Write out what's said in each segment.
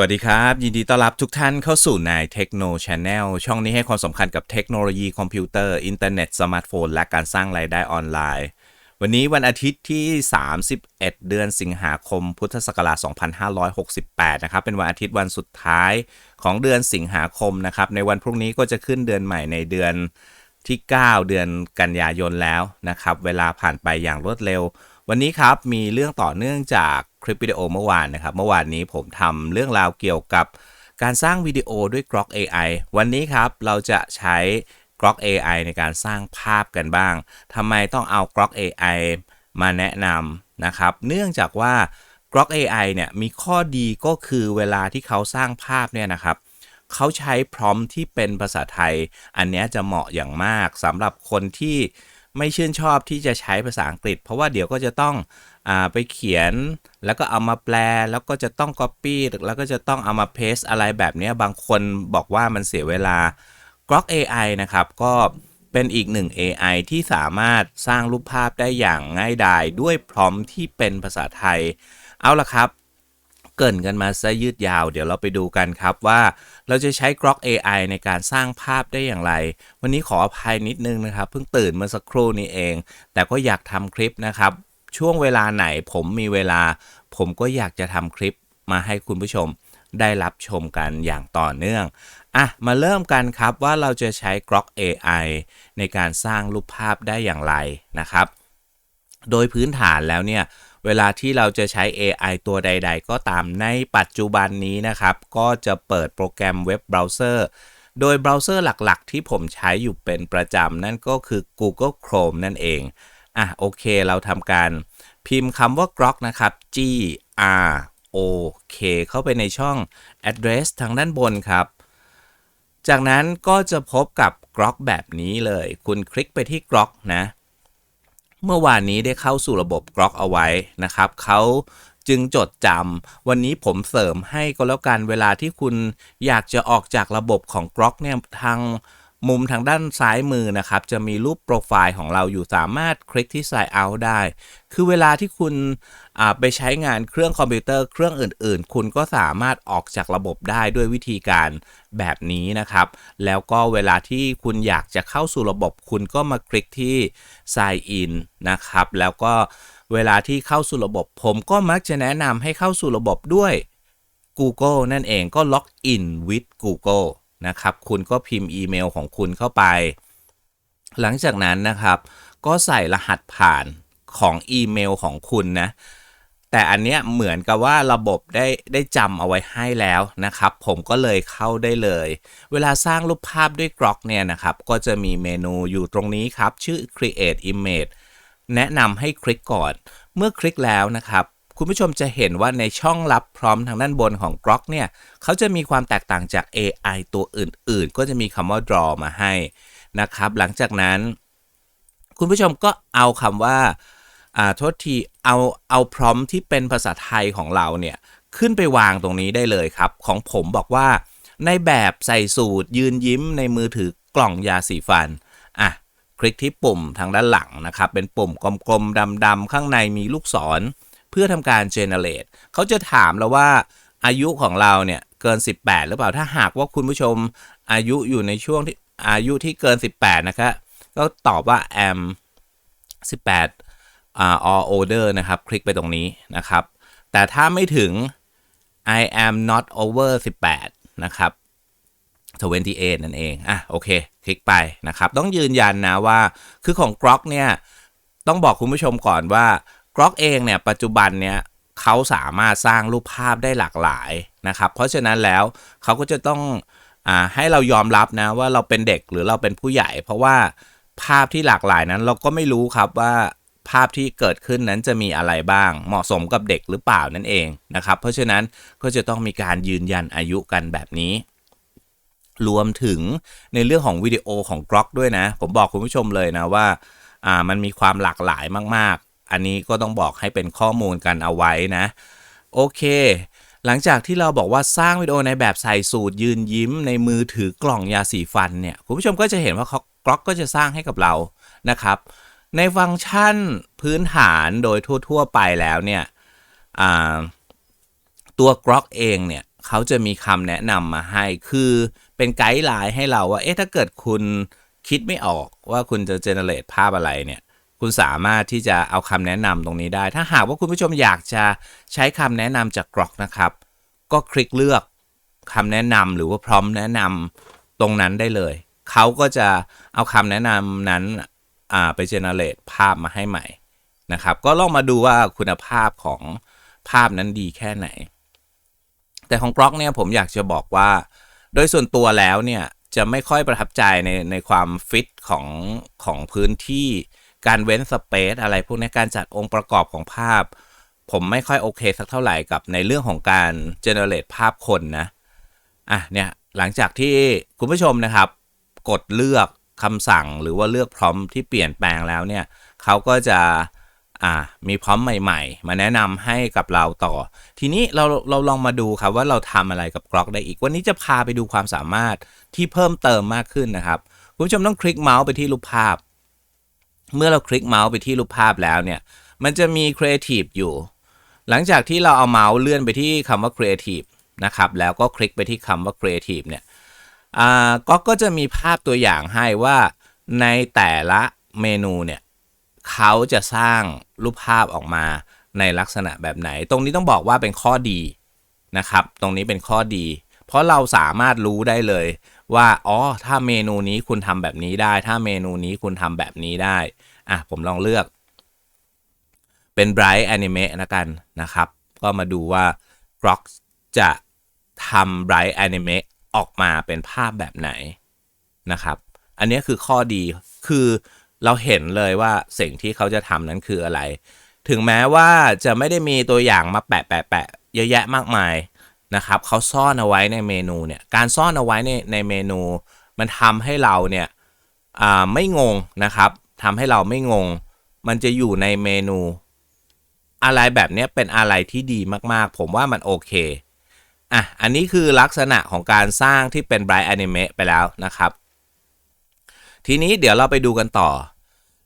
วัสดีครับ ยินดีต้อนรับทุกท่านเข้าสู่นายเทคโนโลยีช่องนี้ให้ความสำคัญกับเทคโนโลยีคอมพิวเตอร์อินเทอร์เน็ตสมาร์ทโฟนและการสร้างรายได้ออนไลน์ วันนี้วันอาทิตย์ที่ 31 เดือนสิงหาคม พุทธศักราช 2568 นะครับ เป็นวันอาทิตย์วันสุดท้ายของเดือนสิงหาคมนะครับ ในวันพรุ่งนี้ก็จะขึ้นเดือนใหม่ในเดือนที่ 9 เดือนกันยายนแล้วนะครับ เวลาผ่านไปอย่างรวดเร็ว วันนี้ครับมีเรื่องต่อเนื่องจาก คลิปวิดีโอเมื่อวานนะครับ เมื่อวานนี้ผมทำเรื่องราวเกี่ยวกับการสร้างวิดีโอด้วย Grok AI วันนี้ครับเราจะใช้ Grok AI ในการสร้างภาพกันบ้างทำไมต้องเอา Grok AI มาแนะนำนะครับ เนื่องจากว่า Grok AI เนี่ยมีข้อดีก็คือเวลาที่เขาสร้างภาพเนี่ยนะครับเขาใช้พร้อมที่เป็นภาษาไทย อันนี้จะเหมาะอย่างมากสำหรับคนที่ไม่ชื่นชอบที่จะใช้ภาษาอังกฤษ เพราะว่าเดี๋ยวก็จะต้อง ไปเขียนแล้วก็เอามาแปลแล้วก็จะต้อง Copy แล้วก็จะต้องเอามา Paste อะไรแบบนี้บางคนบอกว่ามันเสียเวลา Grok AI นะครับก็เป็นอีกหนึ่ง AI ที่สามารถสร้างรูปภาพได้อย่างง่ายดายด้วยพร้อมที่เป็นภาษาไทย เอาละครับ เกินกันมาซะยืดยาว เดี๋ยวเราไปดูกันครับว่าเราจะใช้ Grok AI ในการสร้างภาพได้อย่างไร วันนี้ขออภัยนิดนึงนะครับ เพิ่งตื่นเมื่อสักครู่นี้เอง แต่ก็อยากทำคลิปนะครับ ช่วงเวลาไหนผมมีเวลา ผมก็อยากจะทำคลิปมาให้คุณผู้ชมได้รับชมกันอย่างต่อเนื่องอะมาเริ่มกันครับว่าเราจะใช้ Grok AI ในการสร้างรูปภาพได้อย่างไรนะครับ โดยพื้นฐานแล้วเนี่ย เวลาที่เราจะใช้ AI ตัวใด ๆ ก็ตามในปัจจุบันนี้นะครับ ก็จะเปิดโปรแกรมเว็บเบราว์เซอร์ โดยเบราว์เซอร์หลักๆ ที่ผมใช้อยู่เป็นประจำนั่นก็คือ Google Chrome นั่นเอง อะโอเคเราทำการพิมพ์คำว่า Grok นะครับ G R O K เข้าไปในช่อง address ทางด้านบนครับ จากนั้นก็จะพบกับ Grok แบบนี้เลย คุณคลิกไปที่ Grok นะ เมื่อวานนี้ได้เข้าสู่ระบบ Grok เอาไว้นะครับเขาจึงจดจำวันนี้ผมเสริมให้ก็แล้วกันเวลาที่คุณอยากจะออกจากระบบของ Grok เนี่ยทาง มุมทางด้านซ้ายมือนะครับ จะมีรูปโปรไฟล์ของเราอยู่สามารถคลิกที่ Sign Out ได้ คือเวลาที่คุณไปใช้งานเครื่องคอมพิวเตอร์เครื่องอื่น ๆ คุณก็สามารถออกจากระบบได้ด้วยวิธีการแบบนี้นะครับ แล้วก็เวลาที่คุณอยากจะเข้าสู่ระบบคุณก็มาคลิกที่ Sign In นะครับ แล้วก็เวลาที่เข้าสู่ระบบ ผมก็มักจะแนะนำให้เข้าสู่ระบบด้วย Google นั่นเองก็ Log in with Google นะครับ คุณก็พิมพ์อีเมลของคุณเข้าไป หลังจากนั้นนะครับ ก็ใส่รหัสผ่านของอีเมลของคุณนะ แต่อันเนี้ยเหมือนกับว่าระบบได้ได้จำเอาไว้ให้แล้วนะครับ ผมก็เลยเข้าได้เลย เวลาสร้างรูปภาพด้วย Grok เนี่ยนะครับ ก็จะมีเมนูอยู่ตรงนี้ครับ ชื่อ create image แนะนำให้คลิกก่อน เมื่อคลิกแล้วนะครับ คุณผู้ชมจะเห็นว่าในช่องรับพร้อมทางด้านบนของ Grok เนี่ยเขาจะมีความแตกต่างจาก AI ตัวอื่นๆ ก็จะมีคำว่า draw มาให้นะครับ หลังจากนั้น คุณผู้ชมก็เอาคำว่าอ่าโทษทีเอาเอาพร้อมที่เป็นภาษาไทยของเราเนี่ยขึ้นไปวางตรงนี้ได้เลยครับ ของผมบอกว่า ในแบบใส่สูตรยืนยิ้มในมือถือกล่องยาสีฟันอะคลิกที่ปุ่มทางด้านหลังนะครับ เป็นปุ่มกลมๆดำๆข้างในมีลูกศร เพื่อทำการ generate เขาจะถามเราว่าอายุของเราเนี่ยเกิน 18 หรือเปล่าถ้าหากว่าคุณผู้ชมอายุอยู่ในช่วงที่อายุที่เกิน 18 นะครับก็ตอบว่า am 18 uh, or older นะครับ คลิกไปตรงนี้นะครับ แต่ถ้าไม่ถึง I am not over 18 นะครับ28นั่นเอง อะ โอเค คลิกไปนะครับ ต้องยืนยันนะว่า คือของ Grok เนี่ย ต้องบอกคุณผู้ชมก่อนว่า Grok เองเนี่ยปัจจุบันเนี่ยเขาสามารถสร้างรูปภาพได้หลากหลายนะครับ เพราะฉะนั้นแล้วเขาก็จะต้องอให้เรายอมรับนะว่าเราเป็นเด็กหรือเราเป็นผู้ใหญ่ เพราะว่าภาพที่หลากหลายนั้นเราก็ไม่รู้ครับว่าภาพที่เกิดขึ้นนั้นจะมีอะไรบ้าง เหมาะสมกับเด็กหรือเปล่านั่นเองนะครับ เพราะฉะนั้นก็จะต้องมีการยืนยันอายุกันแบบนี้ รวมถึงในเรื่องของวิดีโอของ Grok ด้วยนะ ผมบอกคุณผู้ชมเลยนะว่า มันมีความหลากหลายมาก อันนี้ก็ต้องบอกให้เป็นข้อมูลกันเอาไว้นะ โอเค หลังจากที่เราบอกว่าสร้างวิดีโอในแบบใส่สูตรยืนยิ้มในมือถือกล่องยาสีฟันเนี่ยคุณผู้ชมก็จะเห็นว่าก Grok ก็จะสร้างให้กับเรานะครับ ในฟังก์ชันพื้นฐานโดยทั่ว ๆ ไปแล้วเนี่ยตัว Grok เองเนี่ยเขาจะมีคำแนะนำมาให้คือเป็นไกด์ไลน์ให้เราว่าเอ๊ะถ้าเกิดคุณคิดไม่ออกว่าคุณจะเจเนเรตภาพอะไรเนี่ย คุณสามารถที่จะเอาคำแนะนำตรงนี้ได้ ถ้าหากว่าคุณผู้ชมอยากจะใช้คำแนะนำจากกรอกนะครับ ก็คลิกเลือกคำแนะนำหรือว่าพร้อมแนะนำตรงนั้นได้เลย เขาก็จะเอาคำแนะนำนั้นไปเจเนเรตภาพมาให้ใหม่นะครับ ก็ลองมาดูว่าคุณภาพของภาพนั้นดีแค่ไหน แต่ของกล็อกเนี่ยผมอยากจะบอกว่า โดยส่วนตัวแล้วเนี่ยจะไม่ค่อยประทับใจในในความฟิตของของพื้นที่ การเว้นสเปซอะไรพวกนี้การจัดองค์ประกอบของภาพ ผมไม่ค่อยโอเคสักเท่าไหร่กับในเรื่องของการเจเนเรตภาพคนนะอะเนี่ยหลังจากที่คุณผู้ชมนะครับ กดเลือกคำสั่งหรือว่าเลือกพร้อมที่เปลี่ยนแปลงแล้วเนี่ยเขาก็จะอ่ามีพร้อมใหม่ ๆ มาแนะนำให้กับเราต่อ ทีนี้เราเราลองมาดูครับว่าเราทำอะไรกับกรอกได้อีก วันนี้จะพาไปดูความสามารถที่เพิ่มเติมมากขึ้นนะครับ คุณผู้ชมต้องคลิกเมาส์ไปที่รูปภาพ เมื่อเราคลิกเมาส์ไปที่รูปภาพแล้วเนี่ย มันจะมี Creative อยู่ หลังจากที่เราเอาเมาส์เลื่อนไปที่คำว่า Creative นะครับ แล้วก็คลิกไปที่คำว่า Creative เนี่ยอ่าก็ก็จะมีภาพตัวอย่างให้ว่าในแต่ละเมนูเนี่ยเขาจะสร้างรูปภาพออกมาในลักษณะแบบไหน ตรงนี้ต้องบอกว่าเป็นข้อดีนะครับ ตรงนี้เป็นข้อดี เพราะเราสามารถรู้ได้เลย ว่าอ๋อถ้าเมนูนี้คุณทำแบบนี้ได้ ถ้าเมนูนี้คุณทำแบบนี้ได้อะผมลองเลือก เป็น Bright Anime นะกันนะครับ ก็มาดูว่า Grok จะทำ Bright Anime ออกมาเป็นภาพแบบไหนนะครับ อันนี้คือข้อดีคือเราเห็นเลยว่าสิ่งที่เขาจะทำนั้นคืออะไร ถึงแม้ว่าจะไม่ได้มีตัวอย่างมาแปะแปะแปะเยอะแยะมากมาย นะครับเขาซ่อนเอาไว้ในเมนูเนี่ยการซ่อนเอาไว้ในในเมนู มันทำให้เราเนี่ยไม่งงนะครับทำให้เราไม่งง มันจะอยู่ในเมนู อะไรแบบนี้เป็นอะไรที่ดีมากๆ ผมว่ามันโอเคอะอันนี้คือลักษณะของการสร้างที่เป็น Bright Anime ไปแล้วนะครับ ทีนี้เดี๋ยวเราไปดูกันต่อ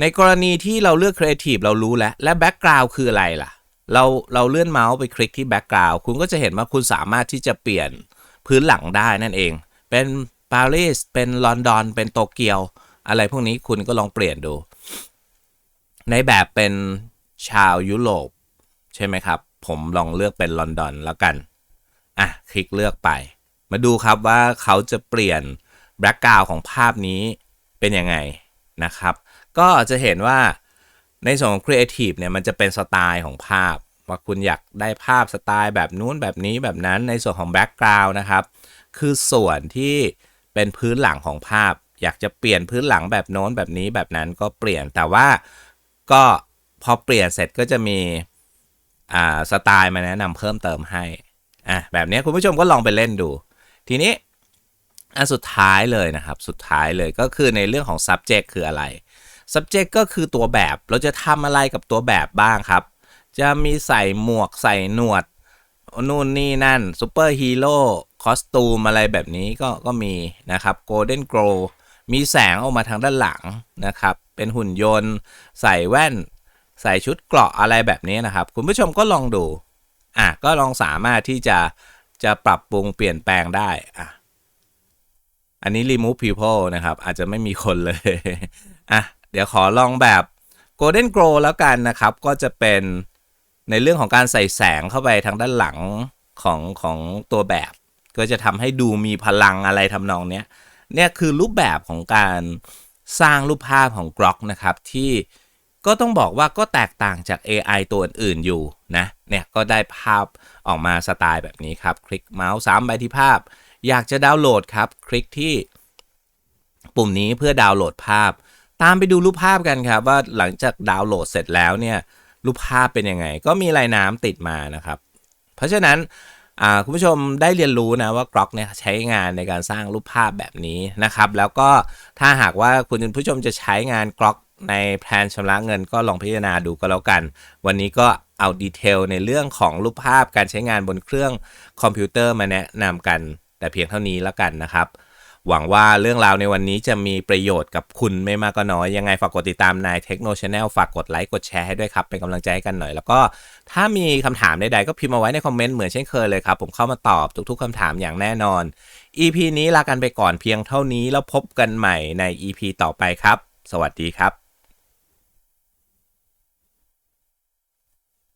ในกรณีที่เราเลือก Creative เรารู้แล้ว และ Background คืออะไรล่ะ เราเราเลื่อนเมาส์ไปคลิกที่ Background คุณก็จะเห็นว่าคุณสามารถที่จะเปลี่ยนพื้นหลังได้นั่นเอง เป็นปารีสเป็นลอนดอน เป็นโตเกียว อะไรพวกนี้คุณก็ลองเปลี่ยนดู ในแบบเป็นชาวยุโรป ใช่ไหมครับ ผมลองเลือกเป็นลอนดอนแล้วกัน อะ คลิกเลือกไป มาดูครับว่าเขาจะเปลี่ยนแบ็กกราวของภาพนี้เป็นยังไงนะครับ ก็จะเห็นว่า ในส่วนของ Creative เนี่ยมันจะเป็นสไตล์ของภาพ ว่าคุณอยากได้ภาพสไตล์แบบนู้นแบบนี้แบบนั้นในส่วนของแบ็กกราวนะครับ คือส่วนที่เป็นพื้นหลังของภาพ อยากจะเปลี่ยนพื้นหลังแบบโน้นแบบนี้แบบนั้นก็เปลี่ยนแต่ว่าก็พอเปลี่ยนเสร็จก็จะมีอ่าสไตล์มาแนะนำเพิ่มเติมให้อะแบบนี้คุณผู้ชมก็ลองไปเล่นดู ทีนี้อันสุดท้ายเลยนะครับ สุดท้ายเลยก็คือในเรื่องของ subject คืออะไร subject ก็คือตัวแบบ เราจะทำอะไรกับตัวแบบบ้างครับ จะมีใส่หมวกใส่หนวด นู่นนี่นั่นซูเปอร์ฮีโร่คอสตูมอะไรแบบนี้ก็ก็มีนะครับโกลเด้นโกลมีแสงออกมาทางด้านหลังนะครับ เป็นหุ่นยนต์ ใส่แว่น ใส่ชุดเกราะอะไรแบบนี้นะครับ คุณผู้ชมก็ลองดูอะก็ลองสามารถที่จะจะปรับปรุงเปลี่ยนแปลงได้อะอันนี้ remove people นะครับ อาจจะไม่มีคนเลยอะ เดี๋ยวขอลองแบบ golden glow แล้วกันนะครับ ก็จะเป็นในเรื่องของการใส่แสงเข้าไปทางด้านหลังของของตัวแบบ ก็จะทำให้ดูมีพลังอะไรทำนองเนี้ยเนี่ยคือรูปแบบของการสร้างรูปภาพของ Grok นะครับที่ก็ต้องบอกว่าก็แตกต่างจาก AI ตัวอื่นๆอยู่นะเนี่ยก็ได้ภาพออกมาสไตล์แบบนี้ครับ คลิกเมาส์ซ้ำไปที่ภาพ อยากจะดาวน์โหลดครับ คลิกที่ปุ่มนี้เพื่อดาวน์โหลดภาพ ตามไปดูรูปภาพกันครับ ว่าหลังจากดาวน์โหลดเสร็จแล้วเนี่ยรูปภาพเป็นยังไง ก็มีลายน้ำติดมานะครับ เพราะฉะนั้นคุณผู้ชมได้เรียนรู้นะว่ากรอกเนี่ยใช้งานในการสร้างรูปภาพแบบนี้นะครับ แล้วก็ถ้าหากว่าคุณผู้ชมจะใช้งานกรอกในแผนชำระเงินก็ลองพิจารณาดูก็แล้วกัน วันนี้ก็เอาดีเทลในเรื่องของรูปภาพการใช้งานบนเครื่องคอมพิวเตอร์มาแนะนำกัน แต่เพียงเท่านี้แล้วกันนะครับ หวังว่าเรื่องราวในวันนี้จะมีประโยชน์กับคุณไม่มากก็น้อย ยังไงฝากกดติดตามนายเทคโนชาแนลฝากกดไลค์กดแชร์ให้ด้วยครับ เป็นกำลังใจให้กันหน่อย แล้วก็ถ้ามีคำถามใดๆก็พิมพ์มาไว้ในคอมเมนต์เหมือนเช่นเคยเลยครับ ผมเข้ามาตอบทุกๆคำถามอย่างแน่นอน EP นี้ลากันไปก่อนเพียงเท่านี้แล้วพบกันใหม่ใน EP ต่อไปครับ สวัสดีครับ